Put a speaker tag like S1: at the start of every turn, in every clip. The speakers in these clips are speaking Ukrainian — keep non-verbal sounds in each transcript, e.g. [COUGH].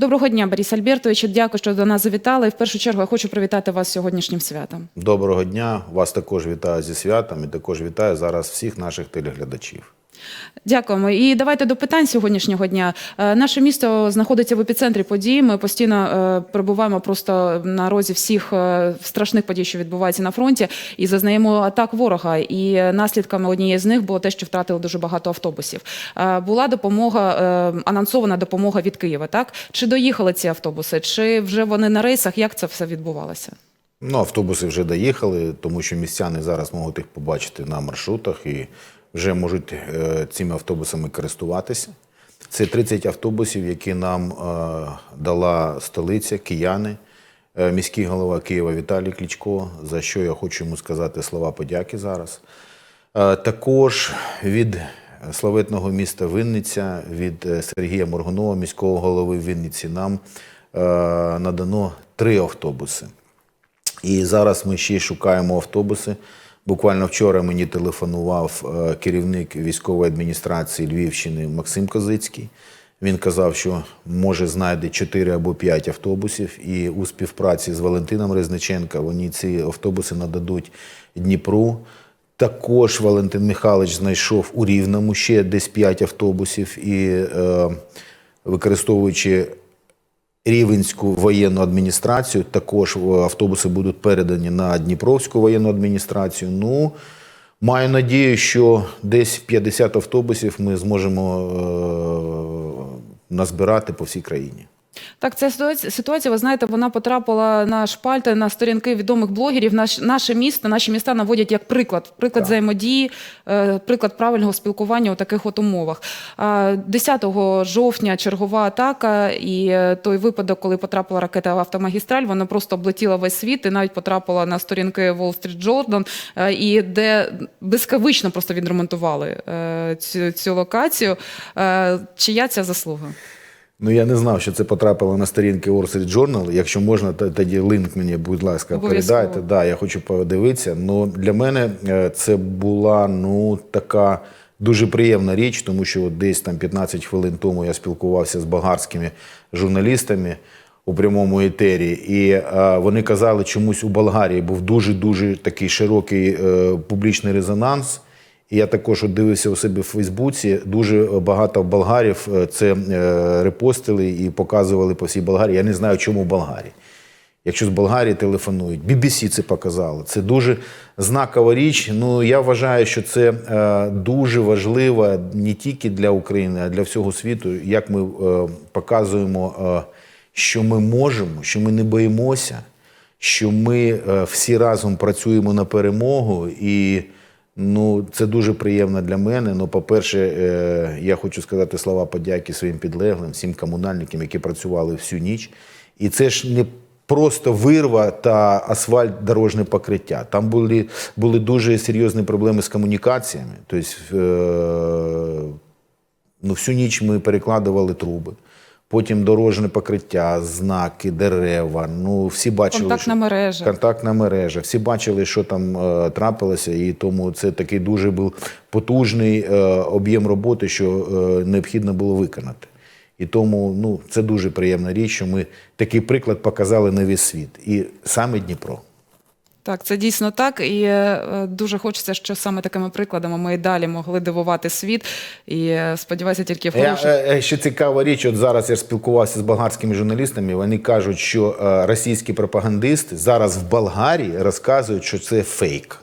S1: Доброго дня, Борис Альбертович. Дякую, що до нас завітали. І В першу чергу я хочу привітати вас сьогоднішнім святом.
S2: Доброго дня. Вас також вітаю зі святом і також вітаю зараз всіх наших телеглядачів.
S1: Дякуємо. І давайте до питань сьогоднішнього дня. Е, Наше місто знаходиться в епіцентрі подій. Ми постійно е, перебуваємо просто на розі всіх е, страшних подій, що відбуваються на фронті, і зазнаємо атак ворога. І наслідками однієї з них було те, що втратили дуже багато автобусів. Була допомога, анонсована допомога від Києва. Так чи доїхали ці автобуси, чи вже вони на рейсах? Як це все відбувалося?
S2: Ну, автобуси вже доїхали, тому що містяни зараз можуть їх побачити на маршрутах і вже можуть е, цими автобусами користуватися. Це 30 автобусів, які нам е, дала столиця, кияни, е, міський голова Києва Віталій Кличко, за що я хочу йому сказати слова подяки зараз. Також від славетного міста Вінниця, від Сергія Моргунова, міського голови Вінниці, нам надано три автобуси. І зараз ми ще шукаємо автобуси. Буквально вчора мені телефонував е, керівник військової адміністрації Львівщини Максим Козицький. Він казав, що може знайде 4 або 5 автобусів, і у співпраці з Валентином Резниченка вони ці автобуси нададуть Дніпру. Також Валентин Михайлович знайшов у Рівному ще десь 5 автобусів і е, використовуючи Рівенську воєнну адміністрацію. Також автобуси будуть передані на Дніпровську воєнну адміністрацію. Ну, маю надію, що десь 50 автобусів ми зможемо е, назбирати по всій країні.
S1: Так, ця ситуація, ситуація, ви знаєте, вона потрапила на шпальти, на сторінки відомих блогерів. Наш, наше місто, наші міста наводять як приклад, приклад
S2: Так.
S1: взаємодії, е, приклад правильного спілкування у таких от умовах. А, 10 жовтня чергова атака, і е, той випадок, коли потрапила ракета в автомагістраль, вона просто облетіла весь світ і навіть потрапила на сторінки Wall Street Journal, е, і де безкавично просто відремонтували цю, цю локацію. Чия ця заслуга?
S2: Ну, я не знав, що це потрапило на сторінки Wall Street Journal. Якщо можна, то тоді линк мені, будь ласка,
S1: Обов'язково.
S2: передайте. Да, я хочу подивитися. Ну, для мене е, це була ну, така дуже приємна річ, тому що от десь там 15 хвилин тому я спілкувався з болгарськими журналістами у прямому етері, і е, вони казали, чомусь у Болгарії був дуже-дуже такий широкий е, публічний резонанс. Я також дивився у себе в Фейсбуці. Дуже багато болгарів е, це е, репостили і показували по всій Болгарії. Я не знаю, чому в Болгарії. Якщо з Болгарії телефонують, BBC це показало. Це дуже знакова річ. Ну я вважаю, що це е, дуже важливо не тільки для України, а для всього світу. Як ми показуємо, що ми можемо, що ми не боїмося, що ми всі разом працюємо на перемогу і. Ну, це дуже приємно для мене. Ну, по-перше, е, я хочу сказати слова подяки своїм підлеглим, всім комунальникам, які працювали всю ніч. І це ж не просто вирва та асфальт дорожнє покриття. Там були, були дуже серйозні проблеми з комунікаціями. Тобто, е, ну, всю ніч ми перекладували труби. Потім дорожнє покриття, знаки, дерева. Ну, всі бачили,
S1: Контактна
S2: що...
S1: мережа.
S2: Контактна мережа. Всі бачили, що там е, трапилося, і тому це такий дуже був потужний е, об'єм роботи, що е, необхідно було виконати. І тому ну, це дуже приємна річ, що ми такий приклад показали на весь світ. І саме Дніпро.
S1: Так, це дійсно так, і е, дуже хочеться, що саме такими прикладами ми і далі могли дивувати світ. І е, сподіваюся, тільки в хороших.
S2: е, ще цікава річ, от зараз я спілкувався з болгарськими журналістами. Вони кажуть, що російські пропагандисти зараз в Болгарії розказують, що це фейк.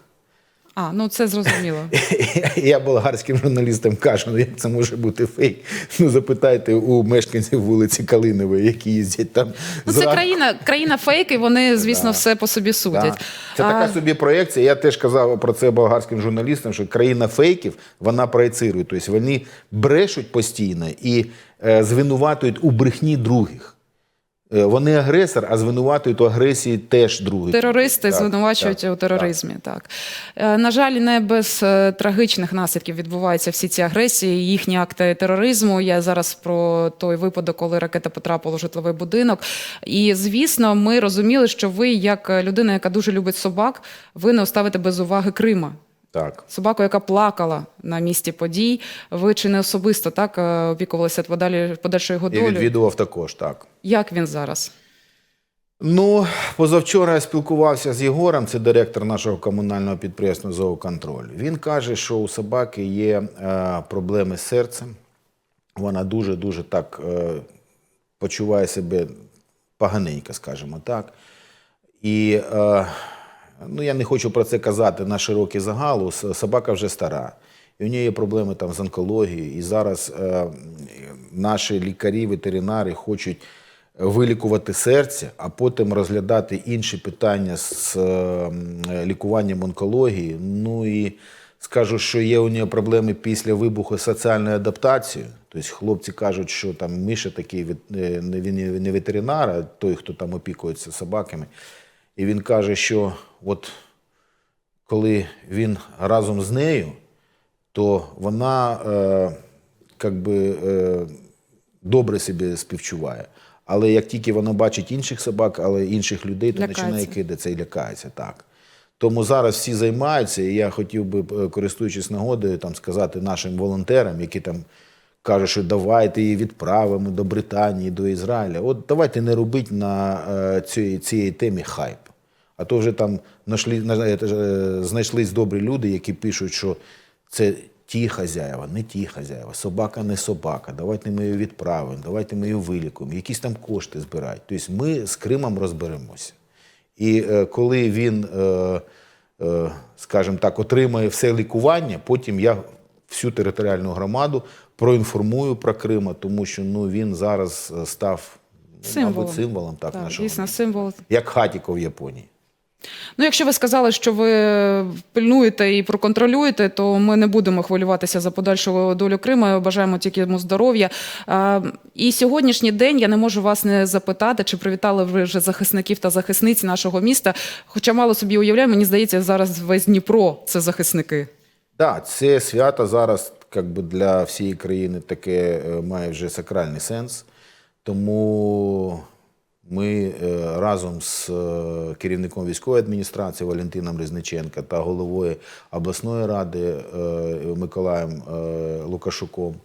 S1: А, ну це зрозуміло. [LAUGHS]
S2: Я болгарським журналістам кажу, ну як це може бути фейк? Ну запитайте у мешканців вулиці Калинової, які їздять там.
S1: Ну, це країна, країна фейк, і вони, звісно, все по собі судять.
S2: Це така собі проєкція. Я теж казав про це болгарським журналістам, що країна фейків вона проєцирує. Тобто вони брешуть постійно і е, звинуватують у брехні других. Е, Вони агресор, а звинуватують у агресії теж других.
S1: Терористи
S2: Так,
S1: звинувачують
S2: так,
S1: у тероризмі. Так. Е, На жаль, не без е, трагічних наслідків відбуваються всі ці агресії, їхні акти тероризму. Я зараз про той випадок, коли ракета потрапила в житловий будинок. І звісно, ми розуміли, що ви, як людина, яка дуже любить собак, ви не оставите без уваги Крима.
S2: Так.
S1: Собаку, яка плакала на місці подій. Ви чи не особисто так е, опікувалися подалі подальшою його
S2: І відвідував також, так.
S1: Як він зараз?
S2: Ну, позавчора я спілкувався з Єгорем, це директор нашого комунального підприємства «Зооконтроль». Він каже, що у собаки є е, проблеми з серцем. Вона дуже-дуже так е, почуває себе поганенько, скажімо так. І е, ну, я не хочу про це казати на широкий загал. Собака вже стара. І у неї є проблеми там з онкологією. І зараз е, наші лікарі, ветеринари хочуть вилікувати серце, а потім розглядати інші питання з е, лікуванням онкології. Ну і скажу, що є у неї проблеми після вибуху соціальної адаптації. Тобто хлопці кажуть, що там Миша такий е, він не ветеринар, а той, хто там опікується собаками. І він каже, що от коли він разом з нею, то вона е, как би, е, добре себе співчуває. Але як тільки вона бачить інших собак, але інших людей, то
S1: Лякається.
S2: починає кидатися і лякається. Так. Тому зараз всі займаються, і я хотів би, е, користуючись нагодою, там, сказати нашим волонтерам, які там кажуть, що давайте її відправимо до Британії, до Ізраїля. От давайте не робіть на е, цій, цій темі хайп. А то вже там е, е, знайшлись добрі люди, які пишуть, що це ті хазяїва, не ті хазяїва, собака не собака. Давайте ми її відправимо, давайте ми її вилікуємо, якісь там кошти збирають. Тобто ми з Кримом розберемося. І е, коли він, е, е, скажімо так, отримає все лікування, потім я всю територіальну громаду проінформую про Крима, тому що ну, він зараз е, став
S1: Символом.
S2: мабуть, символом так,
S1: Так,
S2: нашого
S1: дійсно, символ.
S2: як Хатіко в Японії.
S1: Ну, якщо ви сказали, що ви пильнуєте і проконтролюєте, то ми не будемо хвилюватися за подальшу долю Криму. Бажаємо тільки йому здоров'я. І сьогоднішній день я не можу вас не запитати, чи привітали ви вже захисників та захисниць нашого міста. Хоча мало собі уявляю, мені здається, зараз весь Дніпро це захисники.
S2: Так, це свято зараз как би, для всієї країни таке е, має вже сакральний сенс. Тому ми е, разом з е, керівником військової адміністрації Валентином Різниченка та головою обласної ради е, Миколаєм Лукашуком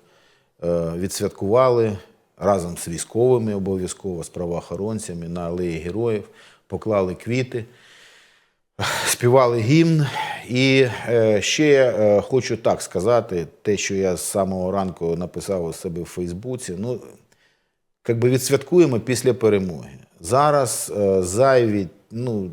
S2: відсвяткували разом з військовими обов'язково, з правоохоронцями на алеї героїв, поклали квіти співали гімн. І ще хочу так сказати, те, що я з самого ранку написав у себе в Фейсбуці. Ну, би відсвяткуємо після перемоги. Зараз е, зайві ну,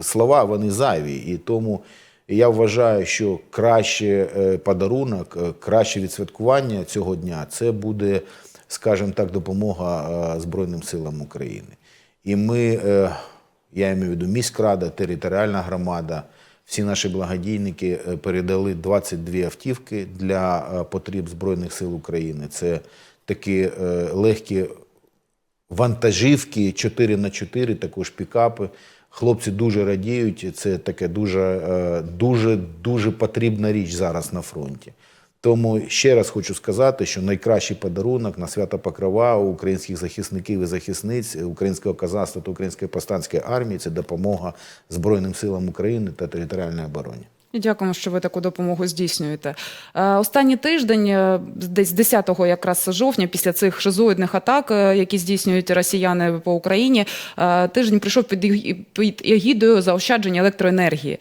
S2: слова, вони зайві. І тому я вважаю, що краще е, подарунок, е, краще відсвяткування цього дня це буде, скажімо так, допомога Збройним силам України. І ми, я маю в виду міськрада, територіальна громада, всі наші благодійники передали 22 автівки для потреб Збройних сил України. Це такі е, легкі вантажівки 4 на 4 також пікапи. Хлопці дуже радіють. Це таке дуже, е, дуже, дуже потрібна річ зараз на фронті. Тому ще раз хочу сказати, що найкращий подарунок на свято Покрова у українських захисників і захисниць українського казацтва та української повстанської армії це допомога Збройним силам України та територіальній обороні.
S1: Дякуємо, що ви таку допомогу здійснюєте. Е, Останній тиждень, е, десь 10 якраз жовтня, після цих шизоїдних атак, е, які здійснюють росіяни по Україні, тиждень прийшов під егідою заощадження електроенергії.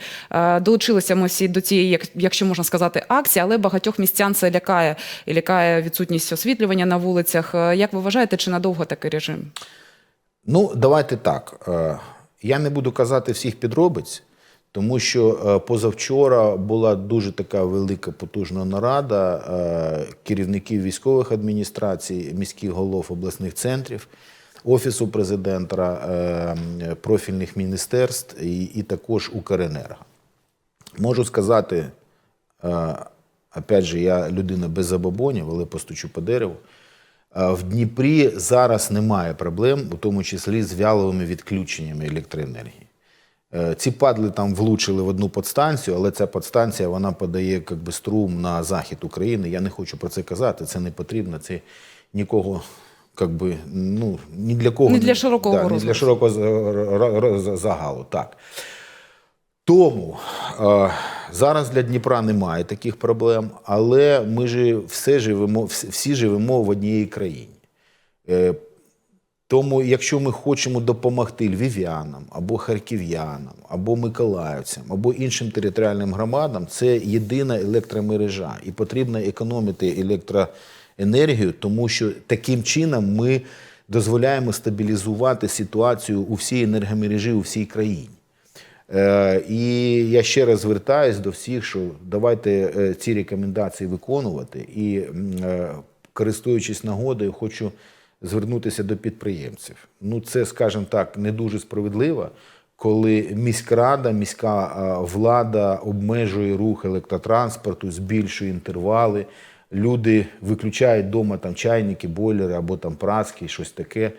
S1: Долучилися ми всі до цієї, якщо можна сказати, акції, але багатьох містян це лякає і лякає відсутність освітлювання на вулицях. Як ви вважаєте, чи надовго такий режим?
S2: Ну, давайте так. Я не буду казати всіх підробиць, тому що е, позавчора була дуже така велика потужна нарада е, керівників військових адміністрацій, міських голов обласних центрів, офісу президента, е, профільних міністерств і, і також Укренерго. Можу сказати, опять же, я людина без забобонів, але постучу по дереву. В Дніпрі зараз немає проблем, у тому числі з вяловими відключеннями електроенергії. Е, Ці падли там влучили в одну подстанцію, але ця подстанція вона подає як би, струм на захід України. Я не хочу про це казати, це не потрібно, це нікого. Би, ну, ні для кого
S1: Не для широкого
S2: да, не для широкого загалу. Так. Тому е, Зараз для Дніпра немає таких проблем, але ми ж все живемо, всі- всі живемо в одній країні. Е, Тому, якщо ми хочемо допомогти львів'янам, або харків'янам, або миколаївцям, або іншим територіальним громадам, це єдина електромережа. І потрібно економити електроенергію, тому що таким чином ми дозволяємо стабілізувати ситуацію у всій енергомережі у всій країні. Е, І я ще раз звертаюсь до всіх, що давайте е, ці рекомендації виконувати. І е, користуючись нагодою, хочу звернутися до підприємців. Ну, це, скажімо так, не дуже справедливо, коли міськрада, міська влада обмежує рух електротранспорту, збільшує інтервали. Люди виключають вдома там чайники, бойлери або там праски, щось таке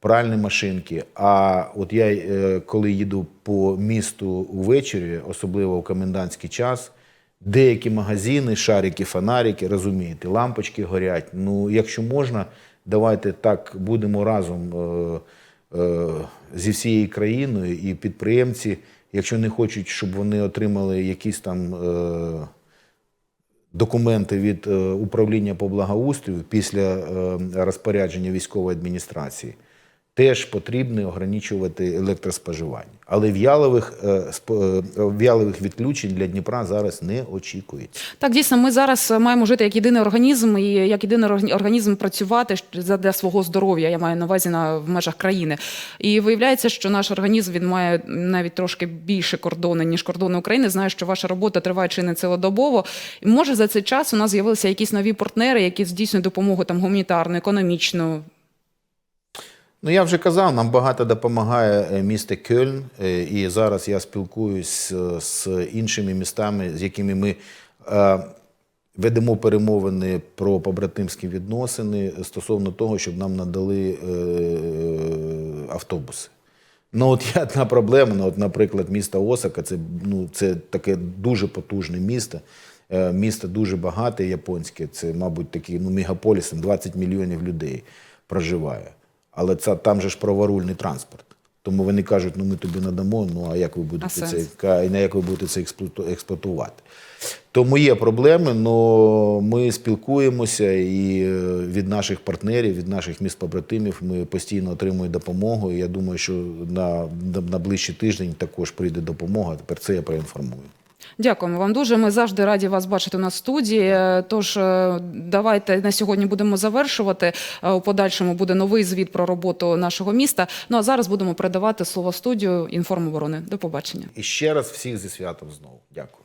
S2: пральні машинки. А от я е, коли їду по місту ввечері, особливо в комендантський час, деякі магазини, шарики, фонарики, розумієте, лампочки горять. Ну, якщо можна, давайте так будемо разом е, е, зі всією країною і підприємці, якщо не хочуть, щоб вони отримали якісь там. Е, документи від е, управління по благоустрою після е, розпорядження військової адміністрації, теж потрібно ограничувати електроспоживання. Але в'ялових, е, е, в'ялових відключень для Дніпра зараз не очікується.
S1: Так, дійсно, ми зараз маємо жити як єдиний організм і як єдиний органі- організм працювати для свого здоров'я. Я маю на увазі на в межах країни. І виявляється, що наш організм він має навіть трошки більше кордони ніж кордони України. Знаю, що ваша робота триває чи не цілодобово. Може за цей час у нас з'явилися якісь нові партнери, які здійснюють допомогу там гуманітарну, економічну.
S2: Ну, я вже казав, нам багато допомагає е, місто Кельн, е, і зараз я спілкуюсь е, з іншими містами, з якими ми ведемо перемовини про побратимські відносини стосовно того, щоб нам надали автобуси. Ну, от є одна проблема. Ну, от, наприклад, місто Осака це, ну, це таке дуже потужне місто. Місто дуже багате, японське. Це, мабуть, такий ну, мегаполіс, там 20 мільйонів людей проживає. Але це, там же ж праворульний транспорт. Тому вони кажуть, ну ми тобі надамо, ну а як ви будете
S1: А
S2: це, на як ви будете це експлуату- експлуатувати? Тому є проблеми, але ми спілкуємося і е, від наших партнерів, від наших міст побратимів ми постійно отримуємо допомогу. І я думаю, що на, на, на ближчий тиждень також прийде допомога. Тепер це я проінформую.
S1: Дякуємо вам дуже. Ми завжди раді вас бачити на студії. Е, Тож е, давайте на сьогодні будемо завершувати. Е, У подальшому буде новий звіт про роботу нашого міста. Ну а зараз будемо передавати слово студію інформоборони. До побачення.
S2: І ще раз всіх зі святом знову. Дякую.